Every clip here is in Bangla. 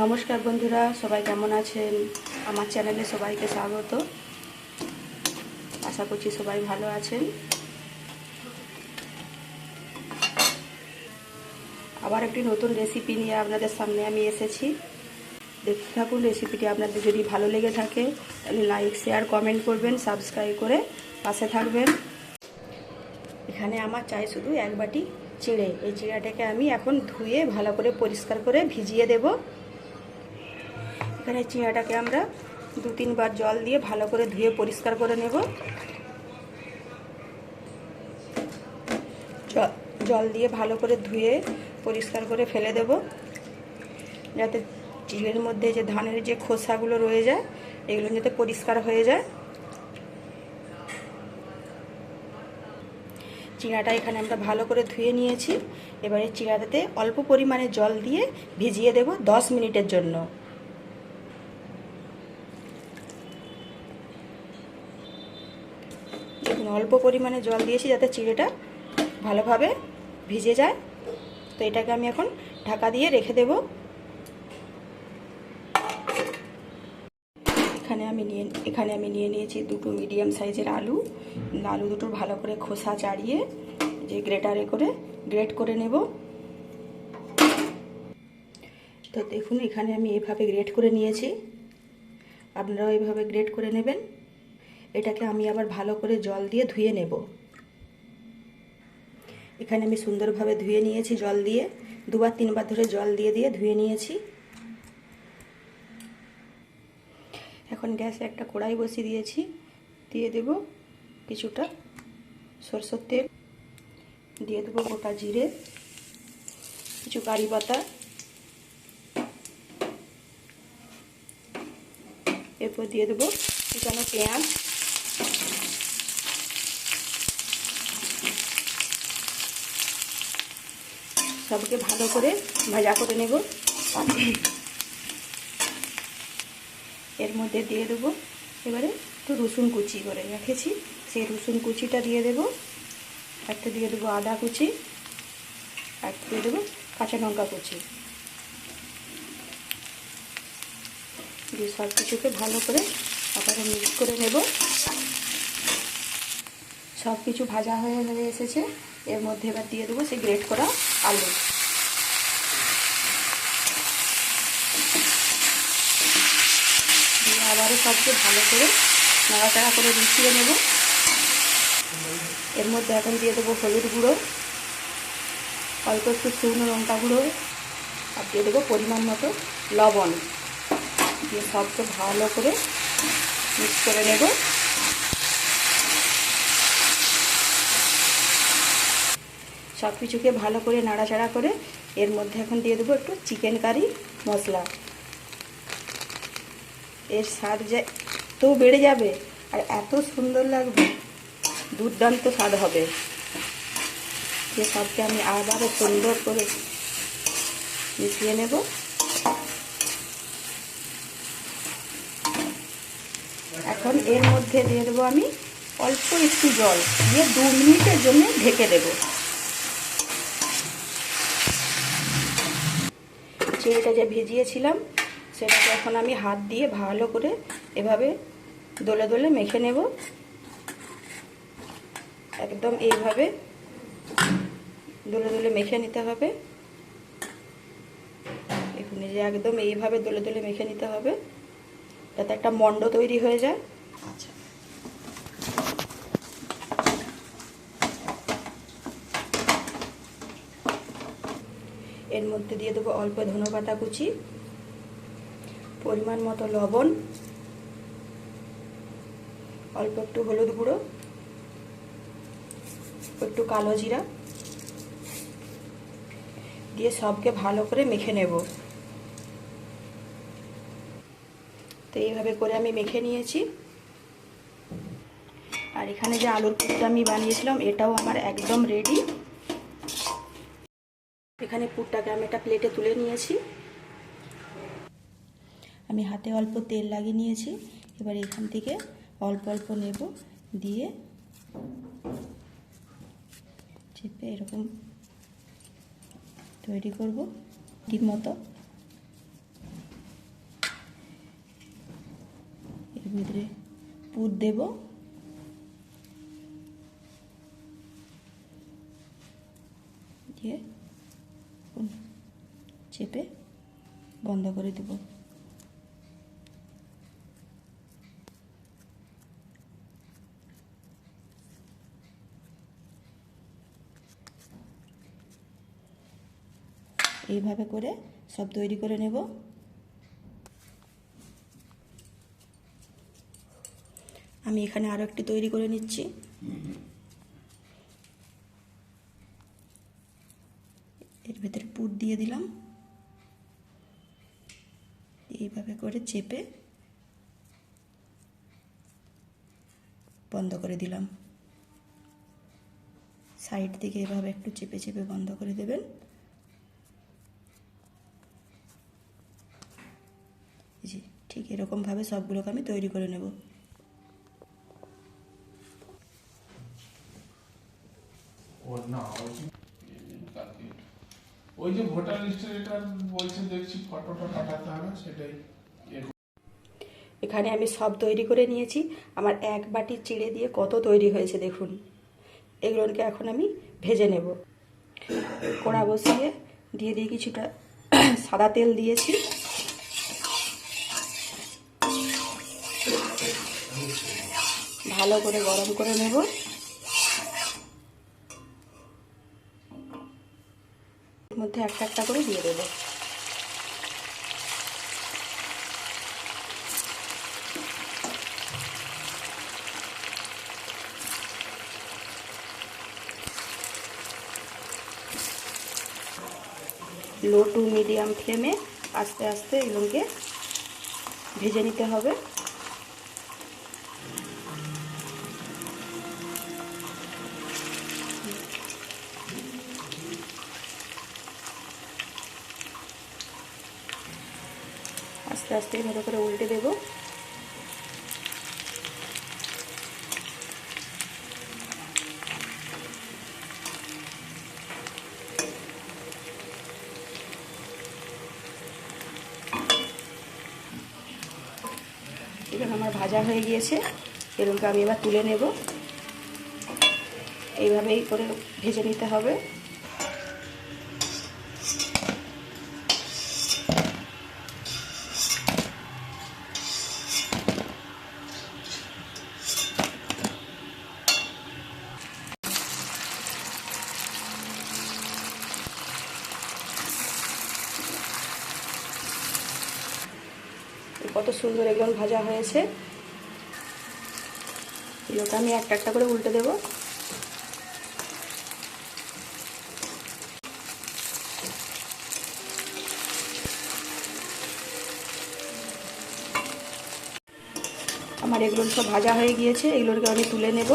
নমস্কার বন্ধুরা, সবাই কেমন আছেন? আমার চ্যানেলে সবাইকে স্বাগত। আশা করছি সবাই ভালো আছেন। আবার একটি নতুন রেসিপি নিয়ে আপনাদের সামনে আমি এসেছি। দেখতে থাকুন রেসিপিটি আপনাদের যদি ভালো লেগে থাকে, তাহলে লাইক শেয়ার কমেন্ট করবেন সাবস্ক্রাইব করে পাশে থাকবেন। এখানে আমার চাই শুধু এক বাটি চিড়ে। এই চিড়াটাকে আমি এখন ধুয়ে ভালো করে পরিষ্কার করে ভিজিয়ে দেব। এখানে চিড়াটাকে আমরা দু তিনবার জল দিয়ে ভালো করে ধুয়ে পরিষ্কার করে নেব। জল দিয়ে ভালো করে ধুয়ে পরিষ্কার করে ফেলে দেব। যাতে চিড়ের মধ্যে যে ধানের যে খোসাগুলো রয়ে যায়, এগুলো যাতে পরিষ্কার হয়ে যায়। চিঁড়াটা এখানে আমরা ভালো করে ধুয়ে নিয়েছি। এবারে চিঁড়াটাতে অল্প পরিমাণে জল দিয়ে ভিজিয়ে দেব দশ মিনিটের জন্য। অল্প পরিমাণে জল দিয়েছি যাতে চিড়েটা ভালোভাবে ভিজে যায়। তো এটাকে আমি এখন ঢাকা দিয়ে রেখে দেব। এখানে আমি নিয়ে, এখানে আমি নিয়ে নিয়েছি দুটো মিডিয়াম সাইজের আলু। আলু দুটো ভালো করে খোসা চাড়িয়ে যে গ্রেটারে করে গ্রেট করে নেব। তো দেখুন এখানে আমি এভাবে গ্রেট করে নিয়েছি। আপনারাও এইভাবে গ্রেট করে নেবেন। এটাকে আমি আবার ভালো করে জল দিয়ে ধুয়ে নেব। এখানে আমি সুন্দরভাবে ধুয়ে নিয়েছি জল দিয়ে। দুবার তিনবার ধরে জল দিয়ে দিয়ে ধুয়ে নিয়েছি। এখন গ্যাসে একটা কড়াই বসিয়ে দিয়েছি। দিয়ে দেব কিছুটা সরষের তেল। দিয়ে দেবো গোটা জিরে, কিছু কারি পাতা। এরপর দিয়ে দেবো কুচানো পেঁয়াজ। সবকে ভালো করে ভাজা করে নেব। এর মধ্যে দিয়ে দেবো। এবারে একটু রসুন কুচি করে রেখেছি। সেই রসুন কুচিটা দিয়ে দেবো। একটা দিয়ে দেবো আদা কুচি। আর দিয়ে দেবো কাঁচা লঙ্কা কুচি। দিয়ে সব কিছুকে ভালো করে আবার মিক্স করে নেব। সব কিছু ভাজা হয়ে হয়ে এসেছে। এর মধ্যে এবার দিয়ে দেবো সেই গ্রেট করা আলু। দিয়ে আবারও সবকে ভালো করে নাড়াচাড়া করে মিশিয়ে নেব। এর মধ্যে এখন দিয়ে দেবো হলুদ গুঁড়ো, অল্প একটু শুকনো লঙ্কা গুঁড়ো, আর দিয়ে দেবো পরিমাণ মতো লবণ। দিয়ে সবকে ভালো করে মিক্স করে নেব। সব কিছুকে ভালো করে নাড়াচাড়া করে এর মধ্যে এখন দিয়ে দেবো একটু চিকেন কারি মশলা। এর স্বাদ যে তো বেড়ে যাবে আর এত সুন্দর লাগবে, দুর্দান্ত স্বাদ হবে। যে সবকে আমি আবারও সুন্দর করে মিশিয়ে নেব। এখন এর মধ্যে দিয়ে দেবো আমি অল্প একটু জল, দিয়ে দু মিনিটের জন্য ঢেকে দেব। চিড়িটা যে ভিজিয়েছিলাম, সেটাকে এখন আমি হাত দিয়ে ভালো করে এভাবে দোলে দোলে মেখে নেব। একদম এইভাবে দোলে দোলে মেখে নিতে হবে। এই যে একদম এইভাবে দোলে দোলে মেখে নিতে হবে, যাতে একটা মণ্ড তৈরি হয়ে যায়। আচ্ছা। এর মধ্যে দিয়ে দেবো অল্প ধনেপাতা কুচি, পরিমাণ মতো লবণ, অল্প একটু হলুদ গুঁড়ো, একটু কালো জিরা দিয়ে সবকে ভালো করে মেখে নেব। তো এইভাবে করে আমি মেখে নিয়েছি। আর এখানে যে আলুর পুরটা আমি বানিয়েছিলাম, এটাও আমার একদম রেডি এখানে পুরটাকে আমি একটা প্লেটে তুলে নিয়েছি। আমি হাতে অল্প তেল লাগিয়ে নিয়েছি। এবার এখান থেকে অল্প অল্প নেব দিয়ে চেপে এরকম তৈরি করব ডিম মতো। এর ভিতরে পুর দেব। দিয়ে উম, চেপে বন্ধ করে দেব। এইভাবে করে সব তৈরি করে নেব। আমি এখানে আরও একটি তৈরি করে নিচ্ছি। এর ভেতরে পুর দিয়ে দিলাম। এইভাবে করে চেপে বন্ধ করে দিলাম। সাইড থেকে এভাবে একটু চেপে চেপে বন্ধ করে দেবেন। যে ঠিক এরকমভাবে সবগুলোকে আমি তৈরি করে নেব। না ওই যে ভোটার লিস্টের এটা বলছে দেখছি ফটোটা পাঠাতে হবে, সেটাই। এখানে আমি সব তৈরি করে নিয়েছি। আমার এক বাটি চিড়ে দিয়ে কত তৈরি হয়েছে দেখুন। এগুলোকে এখন আমি ভেজে নেব। কড়া বসিয়ে দিয়ে দিয়ে কিছুটা সাদা তেল দিয়েছি। ভালো করে গরম করে নেব। মধ্যে একটা একটা করে দিয়ে দেবো। লো টু মিডিয়াম ফ্লেমে আস্তে আস্তে এগুলোকে ভেজে নিতে হবে। আস্তে আস্তে এভাবে করে উল্টে দেবো। এখানে আমার ভাজা হয়ে গিয়েছে এরকমকে আমি এবার তুলে নেব। এইভাবেই করে ভেজে নিতে হবে। কত সুন্দর এগুলো ভাজা হয়েছে। এগুলোকে আমি একটা একটা করে উল্টে দেব। আমার এগুলো সব ভাজা হয়ে গিয়েছে, এগুলোকে আমি তুলে নেব।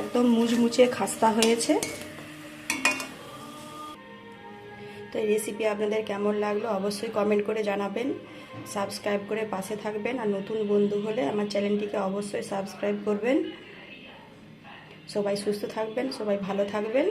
একদম মুচমুচে খাস্তা হয়েছে। তো এই রেসিপি আপনাদের কেমন লাগল অবশ্যই কমেন্ট করে জানাবেন। সাবস্ক্রাইব করে পাশে থাকবেন আর নতুন বন্ধু হলে আমার চ্যানেলটিকে অবশ্যই সাবস্ক্রাইব করবেন। সবাই সুস্থ থাকবেন, সবাই ভালো থাকবেন।